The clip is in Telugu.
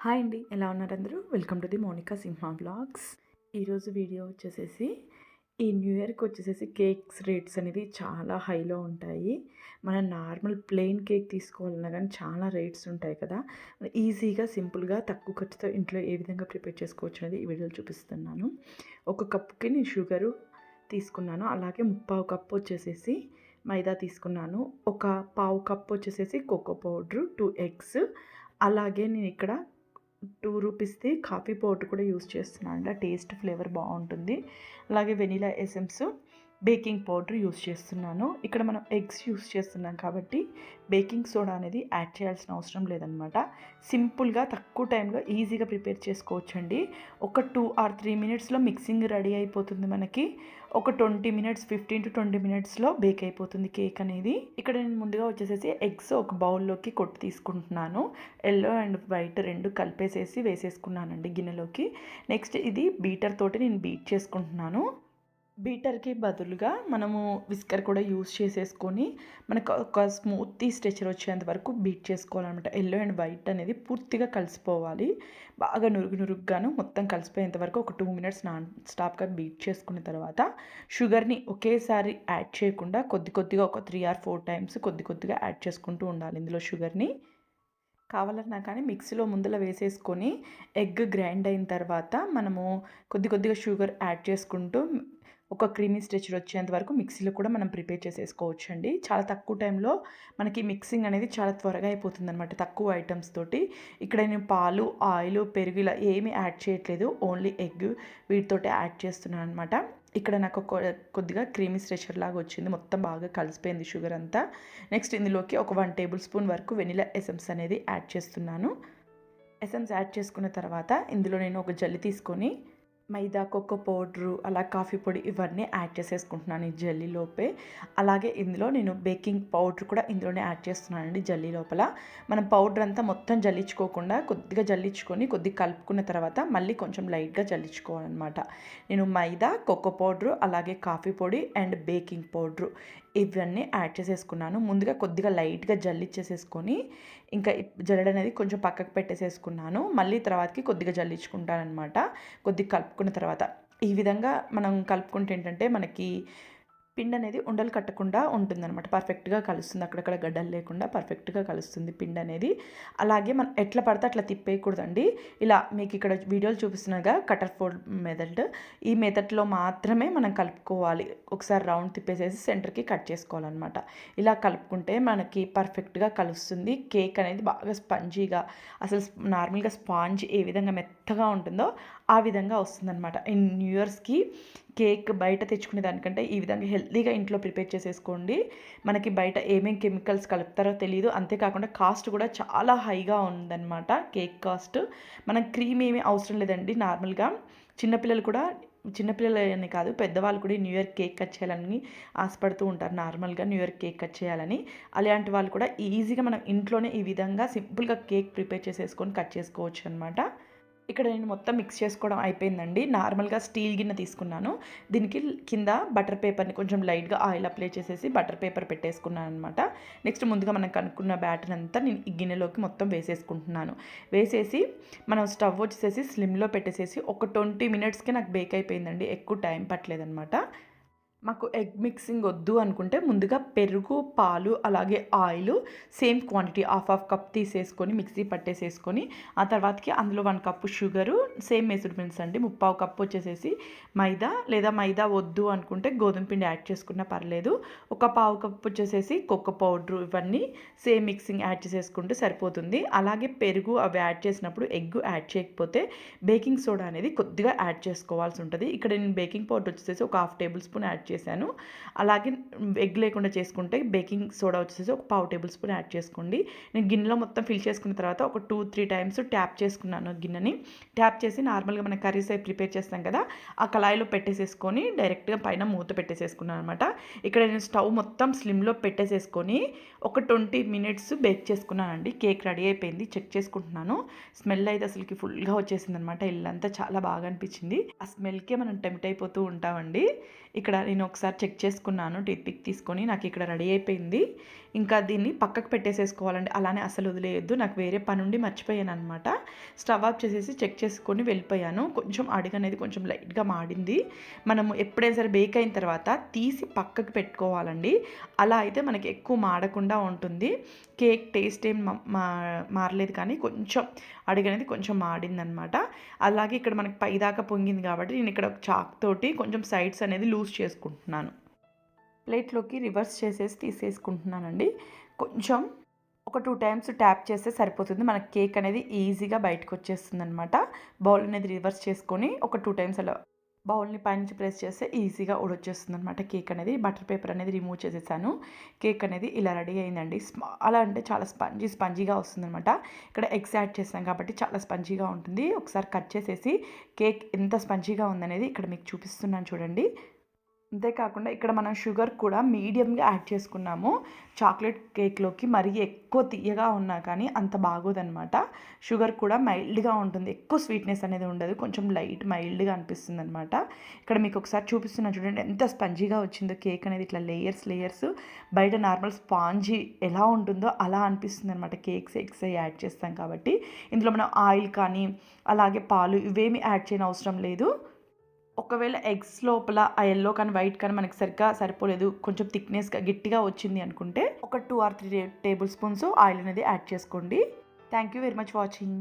హాయ్ అండి ఎలా ఉన్నారు అందరూ? Welcome to the Monika Simha blogs ఈరోజు వీడియో వచ్చేసేసి ఈ న్యూ ఇయర్కి వచ్చేసేసి కేక్స్ రేట్స్ అనేది చాలా హైలో ఉంటాయి. మనం నార్మల్ ప్లెయిన్ కేక్ తీసుకోవాలన్నా కానీ చాలా రేట్స్ ఉంటాయి కదా. ఈజీగా సింపుల్గా తక్కువ ఖర్చుతో ఇంట్లో ఏ విధంగా ప్రిపేర్ చేసుకోవచ్చు అనేది ఈ వీడియోలో చూపిస్తున్నాను. ఒక కప్పుకి నేను షుగరు తీసుకున్నాను. అలాగే ముప్పావు కప్పు వచ్చేసేసి మైదా తీసుకున్నాను. ఒక పావు కప్పు వచ్చేసేసి కోకో పౌడరు టూ ఎగ్స్. అలాగే నేను ఇక్కడ టూ రూపీస్ది కాఫీ పౌడర్ కూడా యూస్ చేస్తున్నాను అండి టేస్ట్ ఫ్లేవర్ బాగుంటుంది. అలాగే vanilla essence. Baking powder use చేస్తున్నాను. ఇక్కడ మనం ఎగ్స్ యూస్ చేస్తున్నాం కాబట్టి బేకింగ్ సోడా అనేది యాడ్ చేయాల్సిన అవసరం లేదనమాట సింపుల్గా తక్కువ టైంలో ఈజీగా ప్రిపేర్ చేసుకోవచ్చండి. ఒక టూ ఆర్ త్రీ మినిట్స్లో మిక్సింగ్ రెడీ అయిపోతుంది మనకి. ఒక twenty minutes fifteen to twenty మినిట్స్లో బేక్ అయిపోతుంది కేక్ అనేది. ఇక్కడ నేను ముందుగా వచ్చేసేసి ఎగ్స్ ఒక బౌల్లోకి కొట్టి తీసుకుంటున్నాను. ఎల్లో అండ్ వైట్ రెండు కలిపేసేసి వేసేసుకున్నానండి గిన్నెలోకి. నెక్స్ట్ ఇది బీటర్ తోటి నేను బీట్ చేసుకుంటున్నాను. బీటర్కి బదులుగా మనము విస్కర్ కూడా యూస్ చేసేసుకొని మనకు ఒక స్మూతీ స్ట్రెచర్ వచ్చేంత వరకు బీట్ చేసుకోవాలన్నమాట. ఎల్లో అండ్ వైట్ అనేది పూర్తిగా కలిసిపోవాలి. బాగా నురుగు నురుగ్గాను మొత్తం కలిసిపోయేంత వరకు ఒక టూ మినిట్స్ నాన్ స్టాప్గా బీట్ చేసుకున్న తర్వాత షుగర్ని ఒకేసారి యాడ్ చేయకుండా కొద్ది కొద్దిగా ఒక త్రీ ఆర్ ఫోర్ టైమ్స్ కొద్ది కొద్దిగా యాడ్ చేసుకుంటూ ఉండాలి ఇందులో షుగర్ని. కావాలన్నా కానీ మిక్సీలో ముందర వేసేసుకొని ఎగ్ గ్రైండ్ అయిన తర్వాత మనము కొద్ది కొద్దిగా షుగర్ యాడ్ చేసుకుంటూ ఒక క్రీమీ స్ట్రెచర్ వచ్చేంత వరకు మిక్సీలో కూడా మనం ప్రిపేర్ చేసేసుకోవచ్చు అండి చాలా తక్కువ టైంలో మనకి మిక్సింగ్ అనేది చాలా త్వరగా అయిపోతుంది అనమాట తక్కువ ఐటమ్స్ తోటి. ఇక్కడ నేను పాలు ఆయిల్ పెరుగు ఇలా ఏమీ యాడ్ చేయట్లేదు. ఓన్లీ ఎగ్ వీటితోటి యాడ్ చేస్తున్నాను అనమాట ఇక్కడ నాకు కొద్దిగా క్రీమీ స్ట్రెచర్ లాగా వచ్చింది. మొత్తం బాగా కలిసిపోయింది షుగర్ అంతా. నెక్స్ట్ ఇందులోకి ఒక వన్ టేబుల్ స్పూన్ వరకు వెనిలా ఎసెన్స్ అనేది యాడ్ చేస్తున్నాను. ఎసెన్స్ యాడ్ చేసుకున్న తర్వాత ఇందులో నేను ఒక జల్లి తీసుకొని మైదా కొక్క పౌడరు అలా కాఫీ పొడి ఇవన్నీ యాడ్ చేసేసుకుంటున్నాను ఈ జల్లీ లోపే. అలాగే ఇందులో నేను బేకింగ్ పౌడర్ కూడా ఇందులోనే యాడ్ చేస్తున్నానండి జల్లీ లోపల. మనం పౌడర్ అంతా మొత్తం జల్లించుకోకుండా కొద్దిగా జల్లించుకొని కొద్దిగా కలుపుకున్న తర్వాత మళ్ళీ కొంచెం లైట్గా జల్లించుకోవాలన్నమాట. నేను మైదా కొక్క పౌడరు అలాగే కాఫీ పొడి అండ్ బేకింగ్ పౌడరు ఇవన్నీ యాడ్ చేసేసుకున్నాను. ముందుగా కొద్దిగా లైట్గా జల్లిచ్చేసేసుకొని ఇంకా జల్లెడ అనేది కొంచెం పక్కకు పెట్టేసేసుకున్నాను. మళ్ళీ తర్వాతకి కొద్దిగా జల్లించుకుంటాను అనమాట కొద్దిగా కలుపుకున్న తర్వాత. ఈ విధంగా మనం కలుపుకుంటే ఏంటంటే మనకి పిండి అనేది ఉండలు కట్టకుండా ఉంటుందన్నమాట. పర్ఫెక్ట్గా కలుస్తుంది. అక్కడక్కడ గడ్డలు లేకుండా పర్ఫెక్ట్గా కలుస్తుంది పిండి అనేది అలాగే మనం ఎట్లా పడితే అట్లా తిప్పేయకూడదండి. ఇలా మీకు ఇక్కడ వీడియోలు చూపిస్తున్నాగా కటర్ ఫోల్డ్ మెథడ్ ఈ మెథడ్లో మాత్రమే మనం కలుపుకోవాలి. ఒకసారి రౌండ్ తిప్పేసేసి సెంటర్కి కట్ చేసుకోవాలన్నమాట. ఇలా కలుపుకుంటే మనకి పర్ఫెక్ట్గా కలుస్తుంది. కేక్ అనేది బాగా స్పంజీగా అసలు నార్మల్గా స్పాంజ్ ఏ విధంగా మెత్తగా ఉంటుందో ఆ విధంగా వస్తుందన్నమాట. న్యూ ఇయర్స్కి కేక్ బయట తెచ్చుకునే దానికంటే ఈ విధంగా హెల్తీగా ఇంట్లో ప్రిపేర్ చేసేసుకోండి. మనకి బయట ఏమేమి కెమికల్స్ కలుపుతారో తెలియదు అంతేకాకుండా కాస్ట్ కూడా చాలా హైగా ఉందన్నమాట కేక్ కాస్ట్. మనం క్రీమ్ ఏమీ అవసరం లేదండి నార్మల్గా. చిన్నపిల్లలు కూడా చిన్నపిల్లలని కాదు పెద్దవాళ్ళు కూడా న్యూ ఇయర్ కేక్ కట్ చేయాలని ఆశపడుతూ ఉంటారు నార్మల్గా న్యూ ఇయర్ కేక్ కట్ చేయాలని. అలాంటి వాళ్ళు కూడా ఈజీగా మనం ఇంట్లోనే ఈ విధంగా సింపుల్గా కేక్ ప్రిపేర్ చేసేసుకొని కట్ చేసుకోవచ్చు అనమాట ఇక్కడ నేను మొత్తం మిక్స్ చేసుకోవడం అయిపోయిందండి. నార్మల్గా స్టీల్ గిన్నె తీసుకున్నాను. దీనికి కింద బటర్ పేపర్ని కొంచెం లైట్గా ఆయిల్ అప్లై చేసేసి బటర్ పేపర్ పెట్టేసుకున్నాను అనమాట నెక్స్ట్ ముందుగా మనం కనుక్కున్న బ్యాటర్ అంతా నేను ఈ గిన్నెలోకి మొత్తం వేసేసుకుంటున్నాను. వేసేసి మనం స్టవ్ వచ్చేసేసి స్లిమ్లో పెట్టేసేసి ఒక ట్వంటీ మినిట్స్కి నాకు బేక్ అయిపోయిందండి. ఎక్కువ టైం పట్టలేదనమాట మాకు ఎగ్ మిక్సింగ్ వద్దు అనుకుంటే ముందుగా పెరుగు పాలు అలాగే oil same quantity half half cup తీసేసుకొని మిక్సీ పట్టేసేసుకొని ఆ తర్వాతకి అందులో one cup sugar same measurements అండి. ముప్పావు కప్పు వచ్చేసేసి మైదా లేదా మైదా వద్దు అనుకుంటే గోధుమ పిండి యాడ్ చేసుకున్నా పర్లేదు. ఒక పావు కప్పు వచ్చేసేసి కొక్క పౌడర్ ఇవన్నీ సేమ్ మిక్సింగ్ యాడ్ చేసేసుకుంటే సరిపోతుంది. అలాగే పెరుగు అవి యాడ్ చేసినప్పుడు ఎగ్ యాడ్ చేయకపోతే బేకింగ్ సోడా అనేది కొద్దిగా యాడ్ చేసుకోవాల్సి ఉంటుంది. ఇక్కడ నేను బేకింగ్ పౌడర్ వచ్చేసి ఒక హాఫ్ టేబుల్ స్పూన్ యాడ్ చేశాను. అలాగే ఎగ్ లేకుండా చేసుకుంటే బేకింగ్ సోడా వచ్చేసి ఒక పావు టేబుల్ స్పూన్ యాడ్ చేసుకోండి. నేను గిన్నెలో మొత్తం ఫిల్ చేసుకున్న తర్వాత ఒక టూ త్రీ టైమ్స్ ట్యాప్ చేసుకున్నాను గిన్నెని. ట్యాప్ చేసి నార్మల్గా మనం కర్రీస్ అవి ప్రిపేర్ చేస్తాం కదా ఆ కళాయిలో పెట్టేసేసుకొని డైరెక్ట్గా పైన మూత పెట్టేసేసుకున్నాను అనమాట ఇక్కడ నేను స్టవ్ మొత్తం స్లిమ్లో పెట్టేసేసుకొని ఒక ట్వంటీ మినిట్స్ బేక్ చేసుకున్నానండి. కేక్ రెడీ అయిపోయింది చెక్ చేసుకుంటున్నాను. స్మెల్ అయితే అసలుకి ఫుల్గా వచ్చేసింది అనమాట ఇల్లంతా చాలా బాగా అనిపించింది. ఆ స్మెల్కే మనం టెంప్ట్ అయిపోతూ ఉంటామండి. ఇక్కడ నేను ఒకసారి చెక్ చేసుకున్నాను టీత్ పిక్ తీసుకొని నాకు ఇక్కడ రెడీ అయిపోయింది. ఇంకా దీన్ని పక్కకు పెట్టేసేసుకోవాలండి. అలానే అసలు వదిలేయద్దు. నాకు వేరే పని ఉండి మర్చిపోయాను అనమాట స్టవ్ ఆఫ్ చేసేసి చెక్ చేసుకొని వెళ్ళిపోయాను. కొంచెం అడుగు అనేది కొంచెం లైట్గా మాడింది. మనము ఎప్పుడైనా సరే బేక్ అయిన తర్వాత తీసి పక్కకు పెట్టుకోవాలండి. అలా అయితే మనకి ఎక్కువ మాడకుండా ఉంటుంది. కేక్ టేస్ట్ ఏం మా- మారలేదు కానీ కొంచెం అడుగు అనేది కొంచెం మాడిందనమాట. అలాగే ఇక్కడ మనకి పైదాకా పొంగింది కాబట్టి నేను ఇక్కడ చాక్ తోటి కొంచెం సైడ్స్ అనేది లూజ్ చేసుకుంటున్నాను. ప్లేట్లోకి రివర్స్ చేసేసి తీసేసుకుంటున్నానండి. కొంచెం ఒక టూ టైమ్స్ ట్యాప్ చేస్తే సరిపోతుంది. మనకి కేక్ అనేది ఈజీగా బయటకు వచ్చేస్తుంది అనమాట బౌల్ అనేది రివర్స్ చేసుకొని ఒక టూ టైమ్స్ అలా బౌల్ని పైనుంచి ప్రెస్ చేస్తే ఈజీగా ఉడొచ్చేస్తుంది అనమాట కేక్ అనేది బటర్ పేపర్ అనేది రిమూవ్ చేసేసాను. కేక్ అనేది ఇలా రెడీ అయిందండి. అలా అంటే చాలా స్పంజీ స్పంజీగా వస్తుందనమాట ఇక్కడ ఎగ్స్ యాడ్ చేసాం కాబట్టి చాలా స్పంజీగా ఉంటుంది. ఒకసారి కట్ చేసేసి కేక్ ఎంత స్పంజీగా ఉందనేది ఇక్కడ మీకు చూపిస్తున్నాను చూడండి. అంతేకాకుండా ఇక్కడ మనం షుగర్ కూడా మీడియంగా యాడ్ చేసుకున్నాము. చాక్లెట్ కేక్లోకి మరీ ఎక్కువ తీయగా ఉన్నా కానీ అంత బాగోదన్నమాట. షుగర్ కూడా మైల్డ్గా ఉంటుంది. ఎక్కువ స్వీట్నెస్ అనేది ఉండదు. కొంచెం లైట్ మైల్డ్గా అనిపిస్తుంది అనమాట ఇక్కడ మీకు ఒకసారి చూపిస్తున్నా చూడండి. ఎంత స్పంజీగా వచ్చిందో కేక్ అనేది. ఇట్లా లేయర్స్ లేయర్స్. బయట నార్మల్ స్పాంజీ ఎలా ఉంటుందో అలా అనిపిస్తుంది అనమాట కేక్స్ ఎగ్స్ యాడ్ చేస్తాం కాబట్టి. ఇందులో మనం ఆయిల్ కానీ అలాగే పాలు ఇవేమి యాడ్ చేయని అవసరం లేదు. ఒకవేళ ఎగ్స్ లోపల ఆ ఎల్లో కానీ వైట్ కానీ మనకి సరిగ్గా సరిపోలేదు కొంచెం థిక్నెస్గా గట్టిగా వచ్చింది అనుకుంటే ఒక two or three tablespoons oil అనేది యాడ్ చేసుకోండి. Thank you very much watching